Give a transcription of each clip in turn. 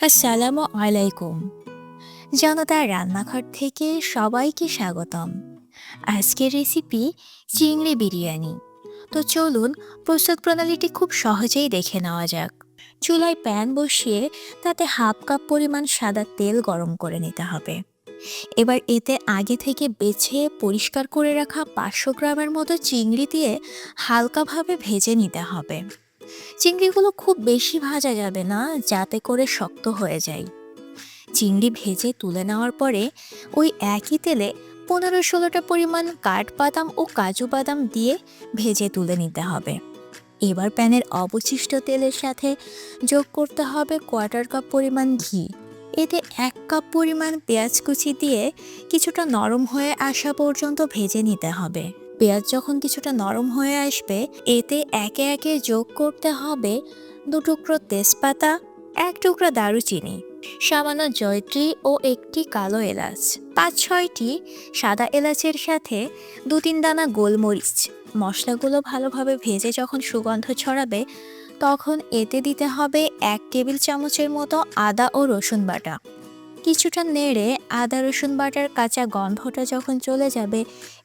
আসসালামু আলাইকুম। জনতার রান্নাঘর থেকে সবাইকে স্বাগতম। আজকের রেসিপি চিংড়ি বিরিয়ানি। তো চলুন প্রস্তুত প্রণালীটি খুব সহজেই দেখে নেওয়া যাক। চুলায় প্যান বসিয়ে তাতে হাফ কাপ পরিমাণ সাদা তেল গরম করে নিতে হবে। এবার এতে আগে থেকে বেছে পরিষ্কার করে রাখা পাঁচশো গ্রামের মতো চিংড়ি দিয়ে হালকাভাবে ভেজে নিতে হবে। চিংড়িগুলো খুব বেশি ভাজা যাবে না, যাতে করে শক্ত হয়ে যায়। চিংড়ি ভেজে তুলে নেওয়ার পরে ওই একই তেলে পনেরো ষোলোটা পরিমাণ কাঠবাদাম ও কাজু বাদাম দিয়ে ভেজে তুলে নিতে হবে। এবার প্যানের অবশিষ্ট তেলের সাথে যোগ করতে হবে কোয়ার্টার কাপ পরিমাণ ঘি। এতে এক কাপ পরিমাণ পেঁয়াজ কুচি দিয়ে কিছুটা নরম হয়ে আসা পর্যন্ত ভেজে নিতে হবে। পেঁয়াজ যখন কিছুটা নরম হয়ে আসবে, এতে একে একে যোগ করতে হবে দু টুকরো তেজপাতা, এক টুকরা দারুচিনি, সামান্য জয়ত্রী ও একটি কালো এলাচ, পাঁচ ছয়টি সাদা এলাচের সাথে দু তিন দানা গোলমরিচ। মশলাগুলো ভালোভাবে ভেজে যখন সুগন্ধ ছড়াবে, তখন এতে দিতে হবে এক টেবিল চামচের মতো আদা ও রসুন বাটা। কিছুটা নেড়ে আদা, রসুন বাটার কাঁচা গন্ধটা যখন চলে যাবে,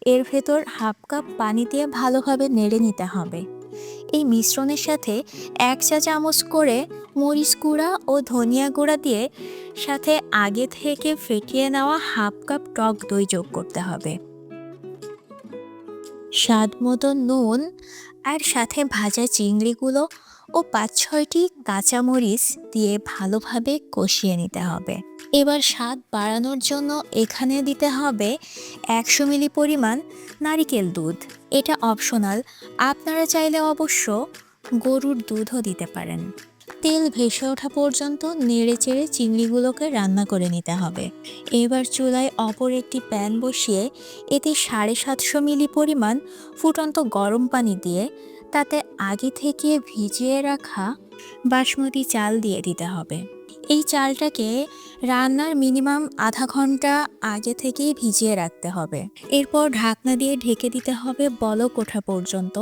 এর ভেতর হাফ কাপ পানি দিয়ে ভালোভাবে নেড়ে নিতে হবে। এই মিশ্রণের সাথে এক চা চামচ করে মরিচ গুঁড়া ও ধনিয়া গুঁড়া দিয়ে সাথে আগে থেকে ফেটিয়ে নেওয়া হাফ কাপ টক দই যোগ করতে হবে। স্বাদ মতো নুন আর সাথে ভাজা চিংড়িগুলো ও পাঁচ ছয়টি কাঁচামরিচ দিয়ে ভালোভাবে কষিয়ে নিতে হবে। এবার স্বাদ বাড়ানোর জন্য এখানে দিতে হবে একশো মিলি পরিমাণ নারিকেল দুধ। এটা অপশনাল আপনারা চাইলে অবশ্য গরুর দুধও দিতে পারেন। তেল ভেসে ওঠা পর্যন্ত নেড়ে চেড়ে চিংড়িগুলোকে রান্না করে নিতে হবে। এবার চুলায় অপর একটি প্যান বসিয়ে এতে সাড়ে সাতশো মিলি পরিমাণ ফুটন্ত গরম পানি দিয়ে তাতে আগে থেকে ভিজিয়ে রাখা বাসমতি চাল দিয়ে দিতে হবে। এই চালটাকে রান্নার মিনিমাম আধা ঘণ্টা আগে থেকেই ভিজিয়ে রাখতে হবে। এরপর ঢাকনা দিয়ে ঢেকে দিতে হবে বলক ওঠা পর্যন্ত।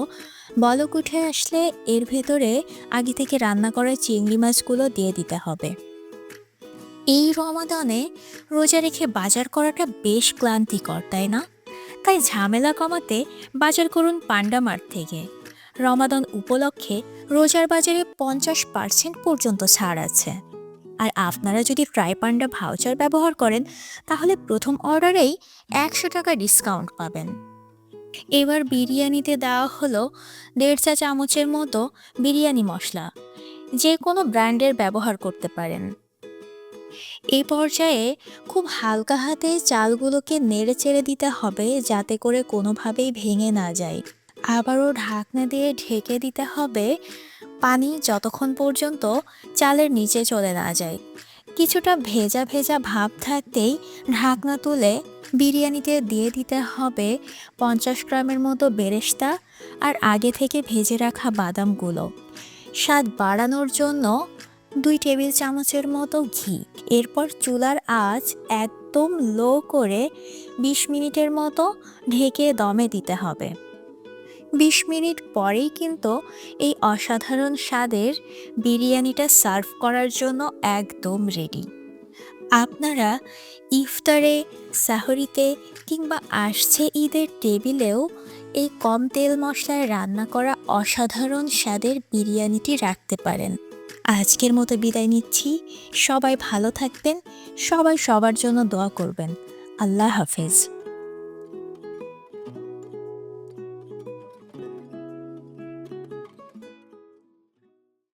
বলক উঠে আসলে এর ভেতরে আগে থেকে রান্না করা চিংড়ি মাছগুলো দিয়ে দিতে হবে। এই রমাদানে রোজা রেখে বাজার করাটা বেশ ক্লান্তিকর, তাই না? তাই ঝামেলা কমাতে বাজার করুন পান্ডামার্ট থেকে। রমাদান উপলক্ষে রোজার বাজারে পঞ্চাশ পার্সেন্ট পর্যন্ত ছাড় আছে। আর আপনারা যদি ফ্রাই পান্ডা ভাউচার ব্যবহার করেন, তাহলে প্রথম অর্ডারেই একশো টাকা ডিসকাউন্ট পাবেন। এবার বিরিয়ানিতে দেওয়া হলো দেড় চা চামচের মতো বিরিয়ানি মশলা, যে কোনো ব্র্যান্ডের ব্যবহার করতে পারেন। এই পর্যায়ে খুব হালকা হাতে চালগুলোকে নেড়ে চেড়ে দিতে হবে যাতে করে কোনোভাবেই ভেঙে না যায়। আবারও ঢাকনা দিয়ে ঢেকে দিতে হবে। পানি যতক্ষণ পর্যন্ত চালের নিচে চলে না যায়। কিছুটা ভেজা ভেজা ভাব থাকতেই ঢাকনা তুলে বিরিয়ানিতে দিয়ে দিতে হবে পঞ্চাশ গ্রামের মতো বেরেস্তা আর আগে থেকে ভেজে রাখা বাদামগুলো। স্বাদ বাড়ানোর জন্য দুই টেবিল চামচের মতো ঘি। এরপর চুলার আঁচ একদম লো করে বিশ মিনিটের মতো ঢেকে দমে দিতে হবে। বিশ মিনিট পরেই কিন্তু এই অসাধারণ স্বাদের বিরিয়ানিটা সার্ভ করার জন্য একদম রেডি। আপনারা ইফতারে, সাহরিতে কিংবা আসছে ঈদের টেবিলেও এই কম তেল মশলায় রান্না করা অসাধারণ স্বাদের বিরিয়ানিটি রাখতে পারেন। আজকের মতো বিদায় নিচ্ছি। সবাই ভালো থাকবেন। সবাই সবার জন্য দোয়া করবেন। আল্লাহ হাফেজ।